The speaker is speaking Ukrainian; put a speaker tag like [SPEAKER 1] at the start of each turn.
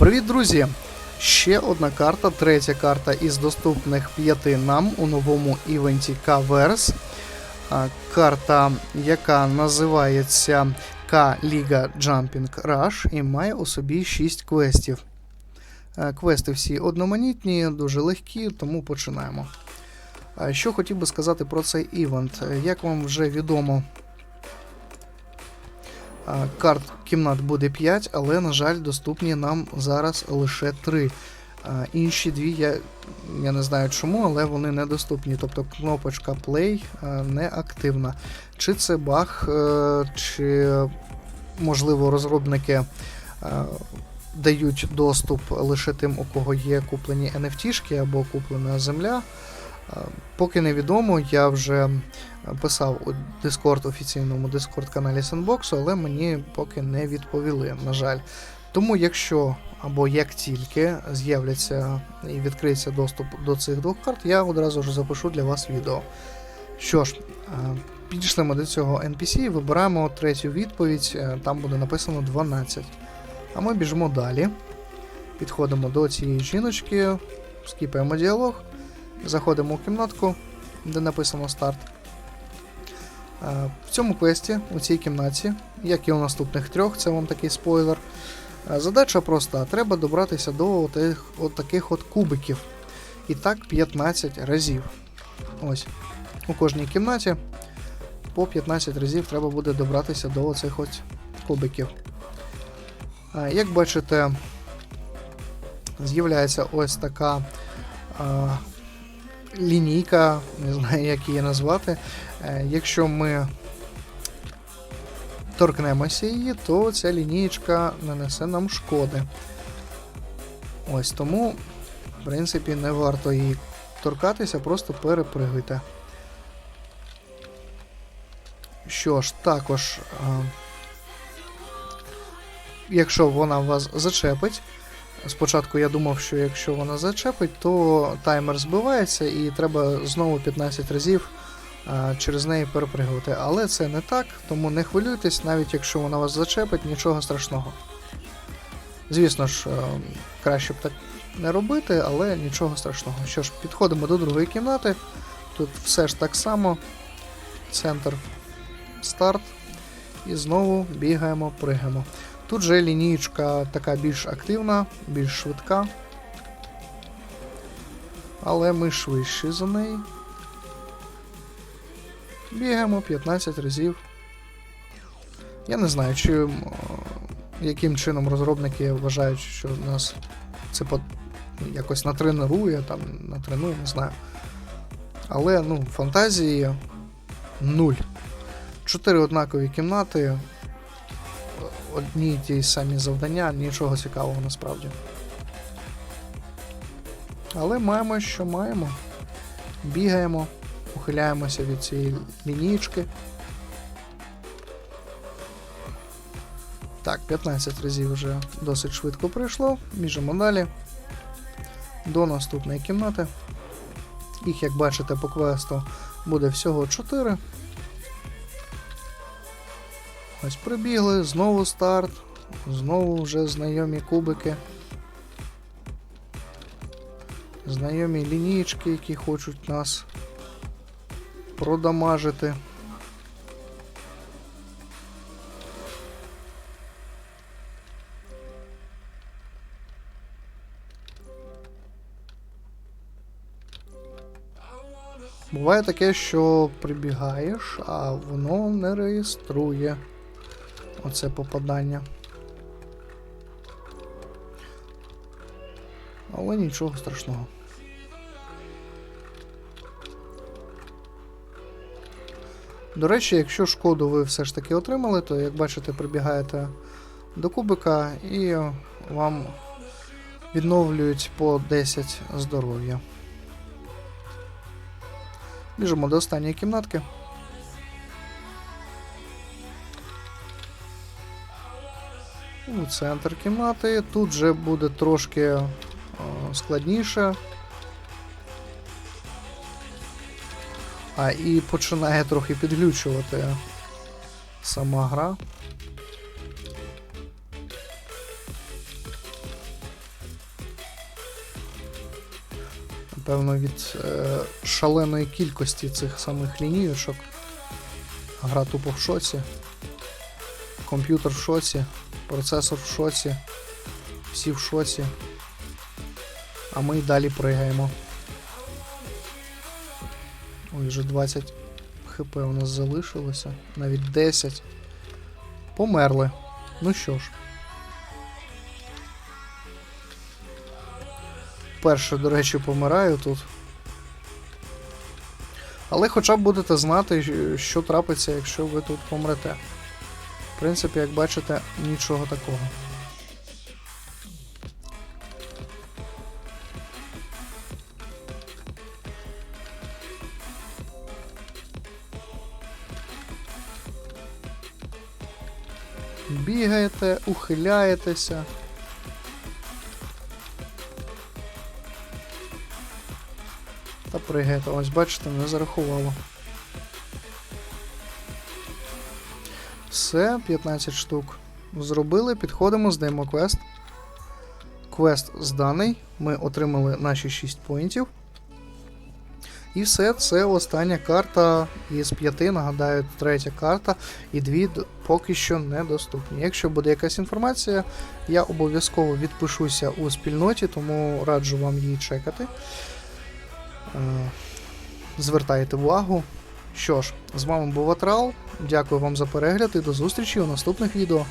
[SPEAKER 1] Привіт, друзі! Ще одна карта, третя карта із доступних п'яти нам у новому івенті Каверс. Карта, яка називається К-Ліга Jumping Rush і має у собі 6 квестів. Квести всі одноманітні, дуже легкі, тому починаємо. Що хотів би сказати про цей івент? Як вам вже відомо, Карт кімнат буде 5, але, на жаль, доступні нам зараз лише 3. Інші дві я, я не знаю чому, але вони недоступні. Тобто кнопочка Play не активна. Чи це баг, е, чи, можливо, розробники дають доступ лише тим, у кого є куплені NFT-шки або куплена земля. Поки невідомо, я вже писав у Discord, офіційному Discord каналі Sandbox, але мені поки не відповіли, на жаль. Тому, якщо або як тільки з'являться і відкриється доступ до цих двох карт, я одразу ж запишу для вас відео. Що ж, е, підійшли до цього NPC, вибираємо третю відповідь, е, там буде написано 12. А ми біжимо далі. Підходимо до цієї жіночки, скіпаємо діалог, заходимо у кімнатку, де написано старт. Е, В цьому квесті, у цій кімнаті, як і у наступних трьох, це вам такий спойлер. е, Задача проста: треба добратися до отих, от таких от кубиків. І так 15 разів. Ось. У кожній кімнаті по 15 разів треба буде добратися до оцих от кубиків. Е, Як бачите, з'являється ось така лінійка, не знаю, як її назвати. Е, Якщо ми торкнемося її, то ця лінієчка нанесе нам шкоди. Ось тому, в принципі, не варто її торкатися, просто перепригуйте. Що ж, також, е, якщо вона вас зачепить, Спочатку я думав, що якщо вона зачепить, то таймер збивається і треба знову 15 разів а, через неї перепригувати. Але це не так, тому не хвилюйтесь, навіть якщо вона вас зачепить, нічого страшного. Звісно ж, е, краще б так не робити, але нічого страшного. Що ж, підходимо до другої кімнати. Тут все ж так само. Центр старт. І знову бігаємо, пригаємо. Тут же лінієчка така більш активна, більш швидка. Але ми швидші за неї. Бігаємо 15 разів. Я не знаю, чи яким чином розробники вважають, що нас це по, якось натренує, там, натренує, не знаю. Але ну, фантазії нуль. Чотири однакові кімнати, одні й ті самі завдання, нічого цікавого насправді. Але маємо, що маємо. Бігаємо, ухиляємося від цієї лінієчки. Так, 15 разів вже досить швидко пройшло. Біжимо далі. До наступної кімнати. Їх, як бачите, по квесту буде всього 4. Ось прибігли, знову старт, знову вже знайомі кубики. Знайомі лінійки, які хочуть нас продамажити. Буває таке, що прибігаєш, а воно не реєструє оце попадання. Але нічого страшного. До речі, якщо шкоду ви все ж таки отримали, то, як бачите, прибігаєте до кубика і вам відновлюють по 10 здоров'я. Біжимо до останньої кімнатки. у центр кімнати. Тут вже буде трошки е, складніше. А і починає трохи підглючувати сама гра. Певно від е, шаленої кількості цих самих лінійочок. Гра тупо в шоці. Комп'ютер в шоці процесор в шоці, всі в шоці. А ми й далі пригаємо. Ой, вже 20 хп у нас залишилося. Навіть 10. Померли. Ну що ж. Перше, до речі, помираю тут. Але хоча б будете знати, що трапиться, якщо ви тут помрете. Принципі, як бачите, нічого такого. Бігаєте, ухиляєтеся. Та пригаєте, ось бачите, не зарахувало. Все, 15 штук зробили. Підходимо, здаємо квест. Квест зданий. Ми отримали наші 6 поінтів. І все, це остання карта із п'яти. Нагадаю, третя карта, і дві поки що недоступні. Якщо буде якась інформація, я обов'язково відпишуся у спільноті, тому раджу вам її чекати. Е, Звертайте увагу. Що ж, з вами був Атрал. Дякую вам за перегляд і до зустрічі у наступних відео.